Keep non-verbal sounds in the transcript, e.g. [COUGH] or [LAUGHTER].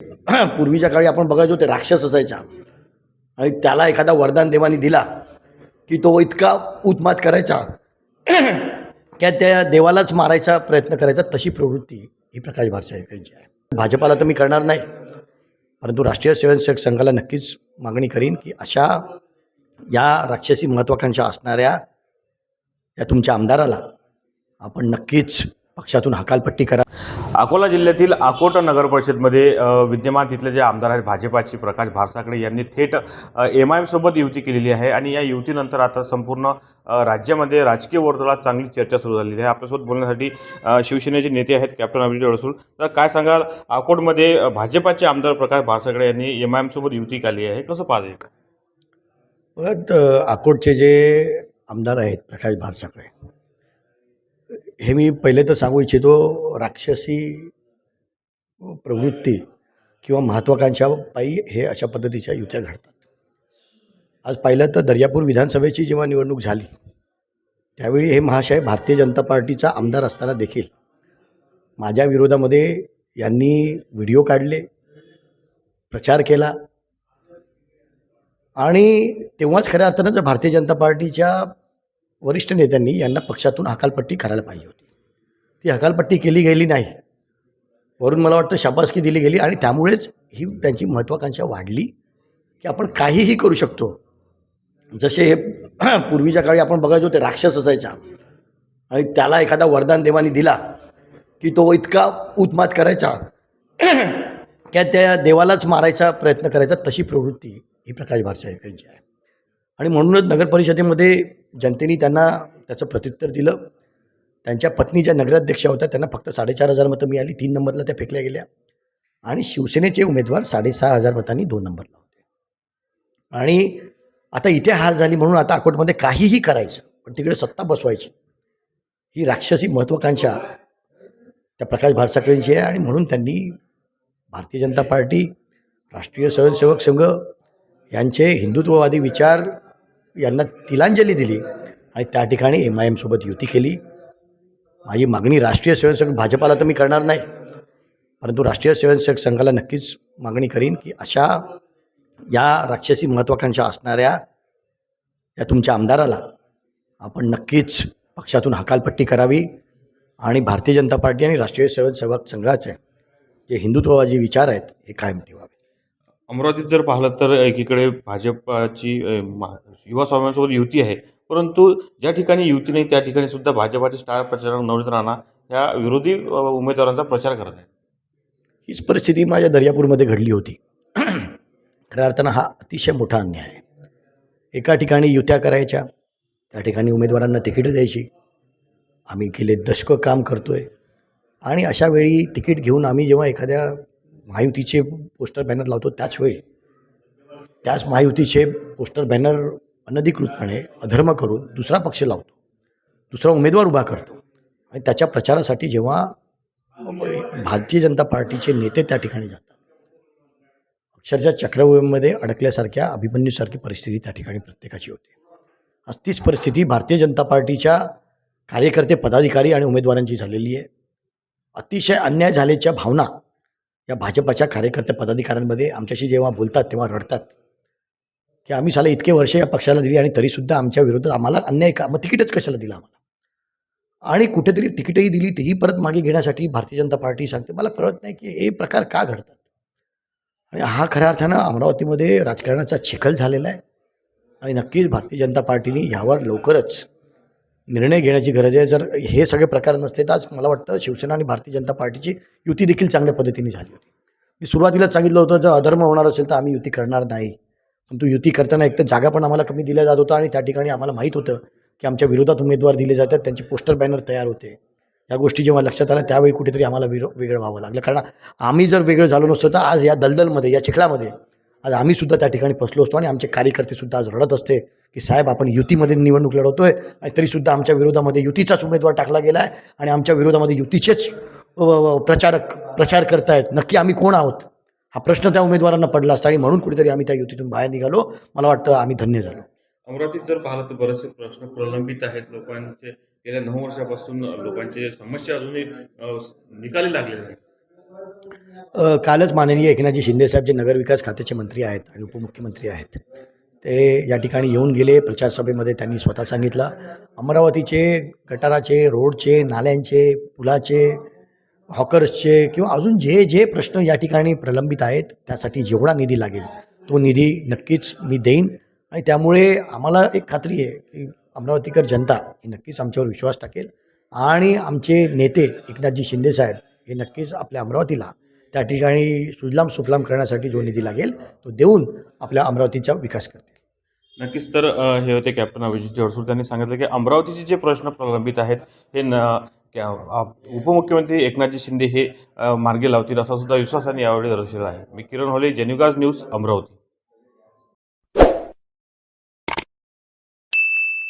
[CLEARS THROAT] पूर्वीच्या काळी आपण बघायचो ते राक्षस असायचा. आणि त्याला एखादा वरदान देवाने दिला की तो इतका उत्मात करायचा. [CLEARS THROAT] त्या त्या देवालाच मारायचा प्रयत्न करायचा तशी प्रवृत्ती ही प्रकाश भारसाहेबांची आहे. भाजपाला तर मी करणार नाही परंतु राष्ट्रीय स्वयंसेवक संघाला नक्कीच मागणी करीन की अशा या राक्षसी महत्त्वाकांक्षा असणाऱ्या या तुमच्या आमदाराला आपण नक्कीच पक्षातून हकालपट्टी करा. अकोला जिल्ह्यातील अकोट नगर परिषदमध्ये विद्यमान तिथले जे आमदार आहेत भाजपाचे प्रकाश भारसाकडे यांनी थेट एम आय एमसोबत युती केलेली आहे आणि या युतीनंतर आता संपूर्ण राज्यामध्ये राजकीय वर्तुळात चांगली चर्चा सुरू झालेली आहे. आपल्यासोबत बोलण्यासाठी शिवसेनेचे नेते आहेत कॅप्टन अभिजित अडसूळ तर काय सांगाल अकोटमध्ये भाजपाचे आमदार प्रकाश भारसाकडे यांनी एम आय एमसोबत युती केली आहे कसं त- अकोटचे जे आमदार आहेत प्रकाश भारसाकडे हे मी पहिले तर सांगू इच्छितो राक्षसी प्रवृत्ती किंवा महत्त्वाकांक्षा पायी हे अशा पद्धतीच्या युत्या घडतात. आज पाहिलं तर दर्यापूर विधानसभेची जेव्हा निवडणूक झाली त्यावेळी हे महाशय भारतीय जनता पार्टीचा आमदार असताना देखील माझ्या विरोधामध्ये यांनी व्हिडिओ काढले प्रचार केला आणि तेव्हाच खऱ्या अर्थानं जर भारतीय जनता पार्टीच्या वरिष्ठ नेत्यांनी यांना पक्षातून हकालपट्टी करायला पाहिजे होती. ती हकालपट्टी केली गेली नाही. वरून मला वाटतं शाबासकी दिली गेली आणि त्यामुळेच ही त्यांची महत्त्वाकांक्षा वाढली की आपण काहीही करू शकतो. जसे हे [CLEARS THROAT] पूर्वीच्या काळी आपण बघायचो ते राक्षस असायचा. आणि त्याला एखादा वरदान देवाने दिला की तो इतका उत्मात करायचा [CLEARS THROAT] की त्या देवालाच मारायचा प्रयत्न करायचा तशी प्रवृत्ती ही प्रकाश भारसाहेबांची आहे. आणि म्हणूनच नगर परिषदेमध्ये जनतेने त्यांना त्याचं प्रत्युत्तर दिलं. त्यांच्या पत्नी ज्या नगराध्यक्षा होत्या त्यांना फक्त साडेचार हजार मतं मिळाली. तीन नंबरला त्या फेकल्या गेल्या. आणि शिवसेनेचे उमेदवार साडेसहा हजार मतांनी दोन नंबरला होते. आणि आता इथे हार झाली म्हणून आता अकोटमध्ये काहीही करायचं पण तिकडे सत्ता बसवायची ही राक्षसी महत्त्वाकांक्षा त्या प्रकाश भारसाकळेंची आहे. आणि म्हणून त्यांनी भारतीय जनता पार्टी राष्ट्रीय स्वयंसेवक संघ यांचे हिंदुत्ववादी विचार यांना तिलांजली दिली आणि त्या ठिकाणी एम आय एमसोबत युती केली. माझी मागणी राष्ट्रीय स्वयंसेवक भाजपाला तर मी करणार नाही परंतु राष्ट्रीय स्वयंसेवक संघाला नक्कीच मागणी करीन की अशा या राक्षसी महत्त्वाकांक्षा असणाऱ्या या तुमच्या आमदाराला आपण नक्कीच पक्षातून हकालपट्टी करावी आणि भारतीय जनता पार्टी आणि राष्ट्रीय स्वयंसेवक संघाचे जे हिंदुत्ववादी विचार आहेत हे कायम ठेवावे. अमरावतीत जर पाहिलं तर एकीकडे भाजपाची युवा स्वाभिमानसोबत युती आहे. परंतु ज्या ठिकाणी युती नाही त्या ठिकाणी सुद्धा भाजपाचे स्टार प्रचारक नवनीत राणा ह्या विरोधी उमेदवारांचा प्रचार करत आहेत. हीच परिस्थिती माझ्या दर्यापूरमध्ये घडली होती. खऱ्या अर्थानं हा अतिशय मोठा अन्याय आहे. एका ठिकाणी युत्या करायच्या त्या ठिकाणी उमेदवारांना तिकीटं द्यायची. आम्ही गेले दशकं काम करतो आहे आणि अशा वेळी तिकीट घेऊन आम्ही जेव्हा एखाद्या महायुतीचे पोस्टर बॅनर लावतो त्याचवेळी त्याच महायुतीचे पोस्टर बॅनर अनधिकृतपणे अधर्म करून दुसरा पक्ष लावतो. दुसरा उमेदवार उभा करतो. आणि त्याच्या प्रचारासाठी जेव्हा भारतीय जनता पार्टीचे नेते त्या ठिकाणी जातात. अक्षरशः चक्रव्यूहमध्ये अडकल्यासारख्या अभिमन्यूसारखी परिस्थिती त्या ठिकाणी प्रत्येकाची होते. आज तीच परिस्थिती भारतीय जनता पार्टीच्या कार्यकर्ते पदाधिकारी आणि उमेदवारांची झालेली आहे. अतिशय अन्याय झाल्याच्या भावना या भाजपाच्या कार्यकर्त्या पदाधिकाऱ्यांमध्ये आमच्याशी जेव्हा बोलतात तेव्हा रडतात. की आम्ही साला इतके वर्ष या पक्षाला दिली आणि तरीसुद्धा आमच्या विरोधात आम्हाला अन्याय का मग तिकीटच कशाला दिलं आम्हाला? आणि कुठेतरी तिकीटही दिली तीही परत मागे घेण्यासाठी भारतीय जनता पार्टी सांगते मला कळत नाही की हे प्रकार का घडतात? आणि हा खऱ्या अर्थानं अमरावतीमध्ये राजकारणाचा चिखल झालेला आहे. आणि नक्कीच भारतीय जनता पार्टीने ह्यावर लवकरच निर्णय घेण्याची गरज आहे. जर हे सगळे प्रकार नसते तर आज मला वाटतं शिवसेना आणि भारतीय जनता पार्टीची युती देखील चांगल्या पद्धतीने झाली होती. मी सुरुवातीलाच सांगितलं होतं जर अधर्म होणार असेल तर आम्ही युती करणार नाही. परंतु युती करताना एक तर जागा पण आम्हाला कमी दिल्या जात होता आणि त्या ठिकाणी आम्हाला माहीत होतं की आमच्या विरोधात उमेदवार दिले जातात त्यांचे पोस्टर बॅनर तयार होते. या गोष्टी जेव्हा लक्षात आल्या त्यावेळी कुठेतरी आम्हाला विरो वेगळं व्हावं लागलं. कारण आम्ही जर वेगळं झालो नसतो तर आज या दलदलमध्ये या चिखलामध्ये आज आम्ही सुद्धा त्या ठिकाणी फसलो असतो आणि आमचे कार्यकर्ते सुद्धा आज रडत असते की साहेब आपण युतीमध्ये निवडणूक लढवतोय आणि तरीसुद्धा आमच्या विरोधामध्ये युतीचाच उमेदवार टाकला गेला आहे आणि आमच्या विरोधामध्ये युतीचेच प्रचारक प्रचार करतायत. नक्की आम्ही कोण आहोत? हा प्रश्न त्या उमेदवारांना पडला असता आणि म्हणून कुठेतरी आम्ही त्या युतीतून बाहेर निघालो. मला वाटतं आम्ही धन्य झालो. अमरावतीत जर पाहिलं तर बरेचसे प्रश्न प्रलंबित आहेत. लोकांचे गेल्या नऊ वर्षापासून लोकांचे समस्या अजूनही निकाली लागलेल्या आहेत. कालच माननीय एकनाथजी शिंदेसाहेब जे नगरविकास खात्याचे मंत्री आहेत आणि उपमुख्यमंत्री आहेत ते या ठिकाणी येऊन गेले प्रचारसभेमध्ये त्यांनी स्वतः सांगितलं. अमरावतीचे गटाराचे रोडचे नाल्यांचे पुलाचे हॉकर्सचे किंवा अजून जे जे प्रश्न या ठिकाणी प्रलंबित आहेत त्यासाठी जेवढा निधी लागेल तो निधी नक्कीच मी देईन. आणि त्यामुळे आम्हाला एक खात्री आहे की अमरावतीकर जनता ही नक्कीच आमच्यावर विश्वास टाकेल. आणि आमचे नेते एकनाथजी शिंदेसाहेब हे नक्कीच आपल्या अमरावतीला त्या ठिकाणी सुजलाम सुफलाम करण्यासाठी जो निधी लागेल तो देऊन आपल्या अमरावतीचा विकास करतील. नक्कीच तर हे होते कॅप्टन अभिजित जोडसूर त्यांनी सांगितलं की अमरावतीचे जे प्रश्न प्रलंबित आहेत हे न क्या- उपमुख्यमंत्री एकनाथजी शिंदे हे मार्गी लावतील असा सुद्धा विश्वासाने यावेळी दर्शवला आहे. मी किरण होले जेन्युगाज न्यूज अमरावती.